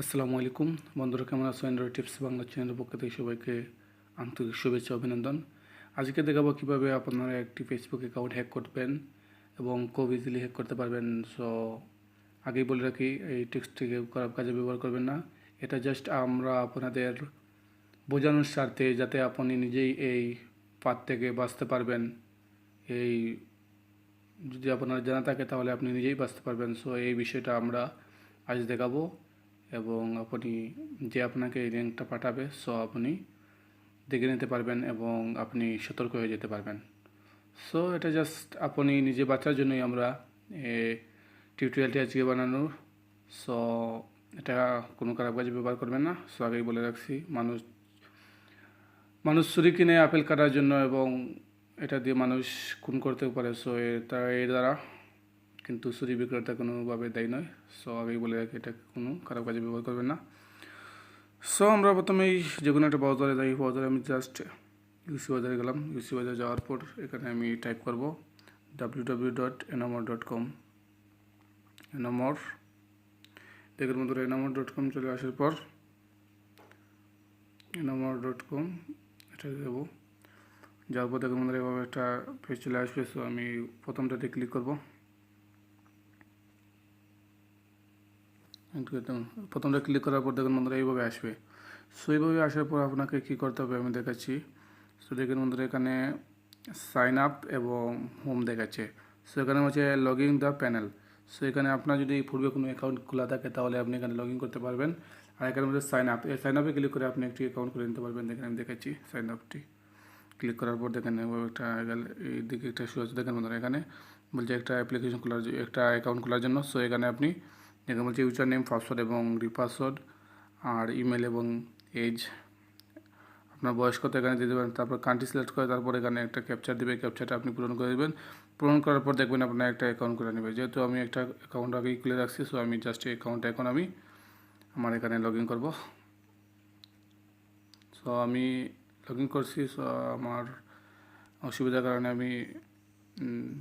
আসসালামু আলাইকুম। বন্ধুরা, কেমন আছো? অ্যান্ড্রয়েড টিপস বাংলা চ্যানেলের পক্ষ থেকে সবাইকে আন্তরিক শুভেচ্ছা, অভিনন্দন। আজকে দেখাবো কীভাবে আপনারা একটি ফেসবুক অ্যাকাউন্ট হ্যাক করবেন এবং খুব ইজিলি হ্যাক করতে পারবেন। সো আগেই বলে রাখি, এই টিপসটিকে খারাপ কাজে ব্যবহার করবেন না। এটা জাস্ট আমরা আপনাদের বোঝানোর স্বার্থে যাতে আপনি নিজেই এই পাত থেকে বাঁচতে পারবেন। এই যদি আপনার জানা থাকে, তাহলে আপনি নিজেই বাঁচতে পারবেন। সো এই বিষয়টা আমরা আজ দেখাবো। এবং আপনি যে আপনাকে এই লিঙ্কটা পাঠাবে, সো আপনি দেখে নিতে পারবেন এবং আপনি সতর্ক হয়ে যেতে পারবেন। সো এটা জাস্ট আপনি নিজে বাঁচার জন্যই আমরা এই টিউটোরিয়ালটি আজকে বানানো সো এটা কোনো খারাপ কাজে ব্যবহার করবেন না। সো আগেই বলে রাখছি, মানুষ মানুষ ছুরি কিনে আপেল কাটার জন্য এবং এটা দিয়ে মানুষ খুন করতেও পারে। সো এটা এর দ্বারা কিন্তু ছুরি বিক্রেতা কোনোভাবে দায়ী নয়। সো আগেই বলে রাখি, এটা কোনো খারাপ কাজে ব্যবহার করবেন না। সো আমরা প্রথমেই যে কোনো একটা বাজারে যাই ব্রাউজারে আমি জাস্ট ইউসি বাজারে গেলাম। ইউসি বাজারে যাওয়ার পর এখানে আমি টাইপ করব W W dot enamor dot com enamor দেখুন বন্ধুরা এনামর ডট কম চলে আসার পর এনামর ডট কম এটা দেবো। যাওয়ার পর দেখুন বন্ধুরা, এভাবে একটা পেজ চলে আসবে। সো আমি প্রথমটাতে ক্লিক করব। প্রথমটা ক্লিক করার পর দেখুন বন্ধুরা এইভাবে আসবে। সো এইভাবে আসার পর আপনাকে কী করতে হবে আমি দেখাচ্ছি। সো দেখুন বন্ধুরা এখানে সাইন আপ এবং হোম দেখাচ্ছে। সো এখানে হচ্ছে লগিং দ্য প্যানেল সো এখানে আপনার যদি পূর্বে কোনো অ্যাকাউন্ট খোলা থাকে তাহলে আপনি এখানে লগ ইন করতে পারবেন। আর এখানে মধ্যে সাইন আপ এই সাইন আপে ক্লিক করে আপনি একটি অ্যাকাউন্ট করে নিতে পারবেন। দেখেন আমি দেখাচ্ছি সাইন আপটি ক্লিক করার পর দেখেন একটা এই দিকে একটা শো আছে। দেখেন বন্ধুরা এখানে বলছে একটা অ্যাপ্লিকেশন খোলার একটা অ্যাকাউন্ট খোলার জন্য। সো এখানে আপনি এখানে বলছে ইউজার নেম পাসওয়ার্ড এবং রিপাসওয়ার্ড আর ইমেল এবং এজ আপনার বয়স কত এখানে দিয়ে দেবেন, তারপর কান্ট্রি সিলেক্ট করে তারপর এখানে একটা ক্যাপচার দেবে ক্যাপচারটা আপনি পূরণ করে দেবেন। পূরণ করার পর দেখবেন আপনার একটা অ্যাকাউন্ট করে নেবে। যেহেতু আমি একটা অ্যাকাউন্ট আগেই খুলে রাখছি সো আমি জাস্ট এই অ্যাকাউন্টটা এখন আমি আমার এখানে লগ ইন করব। সো আমি লগ ইন করছি সো আমার অসুবিধার কারণে আমি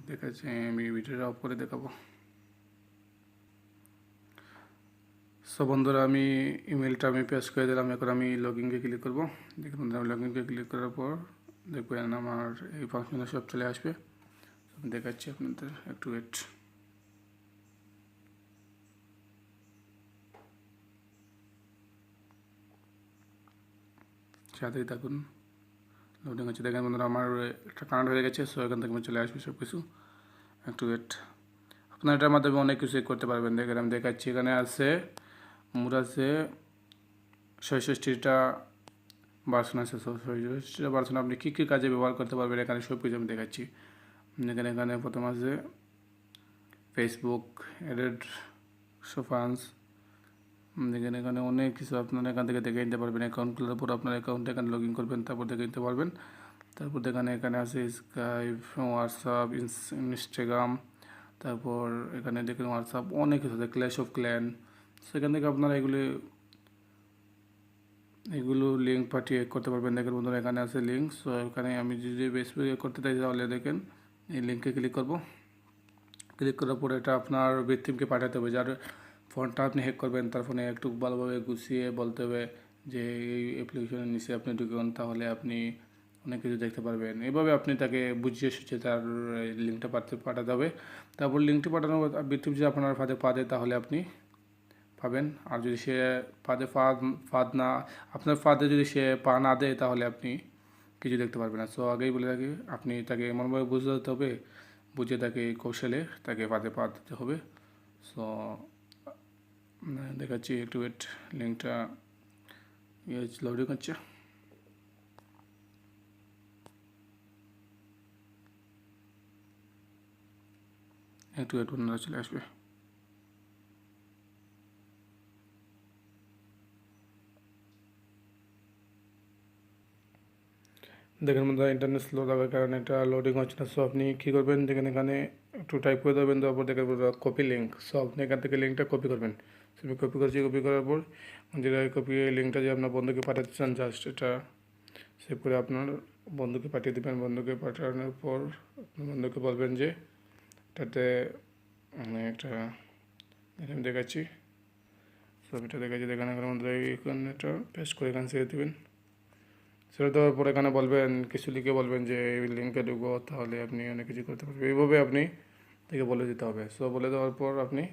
দেখাচ্ছি, আমি ভিডিওটা অফ করে দেখাবো। সো বন্ধুরা, আমি ইমেলটা আমি পেস্ট করে দিলাম। এখন আমি লগ ইনকে ক্লিক করব। দেখুন বন্ধুরা লগ ইনকে ক্লিক করার পর দেখবেন আমার এই ফাংশনে সব চলে আসবে। আমি দেখাচ্ছি আপনাদের। একটু ওয়েট সাথেই থাকুন। লোডিং হচ্ছে। দেখেন বন্ধুরা, আমার একটা কানেক্ট হয়ে গেছে। সো এখান থেকে চলে আসবে সব কিছু একটু ওয়েট আপনার এটার মাধ্যমে অনেক কিছু করতে পারবেন। দেখেন, আমি দেখাচ্ছি। এখানে আছে মোট আছে ছয়ষট্টিটা বার্সন আছে ছয়ষট্টিটা বার্সন আপনি কী কী কাজে ব্যবহার করতে পারবেন? এখানে সব কিছু আমি দেখাচ্ছি। এখানে এখানে প্রথম আছে ফেসবুক এডেড সোফান্স দেখেন এখানে অনেক কিছু আপনারা এখান থেকে দেখে নিতে পারবেন। অ্যাকাউন্ট খোলার পর আপনার অ্যাকাউন্ট এখানে লগ ইন করবেন, তারপর দেখে নিতে পারবেন। তারপর এখানে এখানে আছে স্কাইপ হোয়াটসঅ্যাপ ইনস্টাগ্রাম তারপর এখানে দেখেন হোয়াটসঅ্যাপ অনেক কিছু আছে। ক্ল্যাশ অফ ক্ল্যান সেখান থেকে আপনারা এগুলি, এগুলো লিঙ্ক পাঠিয়ে করতে পারবেন। দেখেন বন্ধুরা, এখানে আছে লিঙ্ক সো এখানে আমি যদি ফেসবুকে করতে চাই, তাহলে দেখেন এই লিঙ্কে ক্লিক করব। ক্লিক করার পরে এটা আপনার ভিত্তিমকে পাঠাতে হবে। যার ফোনটা আপনি হ্যাক করবেন, তার ফোনে একটু ভালোভাবে গুছিয়ে বলতে হবে যে এই অ্যাপ্লিকেশনের নিচে আপনি ঢুকুন, তাহলে আপনি অনেক কিছু দেখতে পারবেন। এভাবে আপনি তাকে বুঝিয়ে সুঝিয়ে তার লিঙ্কটা পাঠাতে পাঠাতে হবে। তারপর লিঙ্কটি পাঠানোর ভিত্তিম যদি আপনার ফাঁদে পা তাহলে আপনি পাবেন। আর যদি সে ফাঁদে ফাঁদ ফাঁদ না, আপনার ফাঁদে যদি সে পা না দেয়, তাহলে আপনি কিছু দেখতে পারবেন না। সো আগেই বলে রাখি, আপনি তাকে এমনভাবে বুঝতে হবে বুঝে তাকে কৌশলে তাকে ফাঁদে পা দিতে হবে। সো দেখাচ্ছি, একটু ওয়েট লিঙ্কটা ইয়ে লোডিং হচ্ছে। একটু ওয়েট অন্যরা চলে আসবে। দেখেন মধ্যে ইন্টারনেট স্লো থাকার কারণে এটা লোডিং হচ্ছে না। সো আপনি কী করবেন? দেখেন এখানে একটু টাইপ করে দেবেন, তারপর দেখেন কপি লিঙ্ক সো আপনি এখান থেকে লিঙ্কটা কপি করবেন। আমি কপি করছি কপি করার পর যেটা কপি লিঙ্কটা যে আপনার বন্ধুকে পাঠাতে চান জাস্ট এটা সেভ করে আপনার বন্ধুকে পাঠিয়ে দেবেন। বন্ধুকে পাঠানোর পর আপনার বন্ধুকে বলবেন যে, এটাতে মানে একটা আমি দেখাচ্ছি। ছবিটা দেখেছি এখানে এখানে মধ্যে এখানে এটা পেস্ট করে এখানে ছেড়ে দেবেন। সেটা দেওয়ার পর এখানে বলবেন, কিছু লিখে বলবেন যে এই লিঙ্কে ঢুকবো, তাহলে আপনি অনেক কিছু করতে পারবেন। এইভাবে আপনি থেকে বলে দিতে হবে। সো বলে দেওয়ার পর আপনি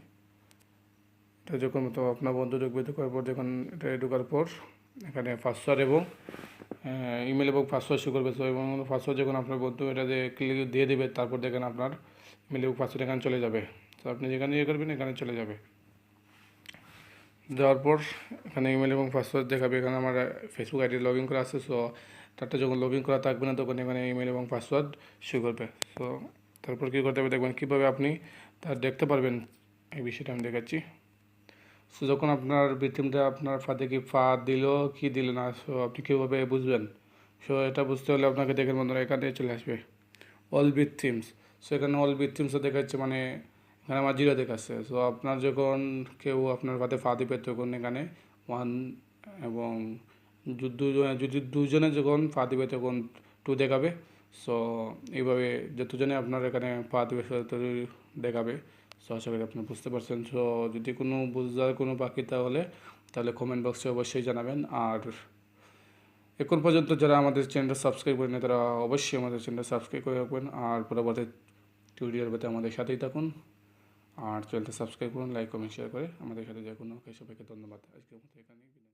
এটা যখন তো আপনার বন্ধু ঢুকবে, ঢোকার পর যখন এটা ঢুকার পর এখানে পাসওয়ার্ড এবং ইমেল এবং পাসওয়ার্ড শো করবে। সো এবং পাসওয়ার্ড যখন আপনার বন্ধু এটা যে ক্লিক দিয়ে দেবে, তারপর দেখেন আপনার ইমেল এবং পাসওয়ার্ড এখানে চলে যাবে। তো আপনি যেখানে ইয়ে করবেন, এখানে চলে যাবে। দেওয়ার পর এখানে ইমেল এবং পাসওয়ার্ড দেখাবে, এখানে আমার ফেসবুক আইডি লগ ইন করা আছে সো তারটা যখন লগ ইন করা থাকবে না, তখন এখানে ইমেল এবং পাসওয়ার্ড শো করবে। সো তারপর কী করতে হবে দেখবেন, কীভাবে আপনি তা দেখতে পারবেন? এই বিষয়টা আমি দেখাচ্ছি। সো যখন আপনার ভিক্টিমটা আপনার ফাঁদে কি ফা দিল, কি দিল না সো আপনি কীভাবে বুঝবেন? সো এটা বুঝতে হলে আপনাকে দেখেন বন্ধুরা, এখানে চলে আসবে। অল ভিকটিমস সো এখানে অল ভিকটিমসও দেখাচ্ছে মানে এখানে আমার জিরো দেখাচ্ছে। সো আপনার যখন কেউ আপনার ফাঁদে ফা দিবে, তখন এখানে ওয়ান এবং যদি দুজনে যখন পা দিবে তখন টু দেখাবে। সো এইভাবে যতজনে আপনার এখানে পা দিবে দেখাবে। সো আশা করি আপনি বুঝতে পারছেন। সো যদি কোনো বুঝার কোনো বাকি তাহলে তাহলে কমেন্ট বক্সে অবশ্যই জানাবেন। আর এখন পর্যন্ত যারা আমাদের চ্যানেলটা সাবস্ক্রাইব করেন তারা অবশ্যই আমাদের চ্যানেলটা সাবস্ক্রাইব করে রাখবেন। আর পরবর্তী টিউটোরিয়াল পেতে আমাদের সাথেই থাকুন। আর চ্যানেলটা সাবস্ক্রাইব করুন লাইক কমেন্ট শেয়ার করে আমাদের সাথে যে কোনো সবাইকে ধন্যবাদ আজকের মতো বিদায়।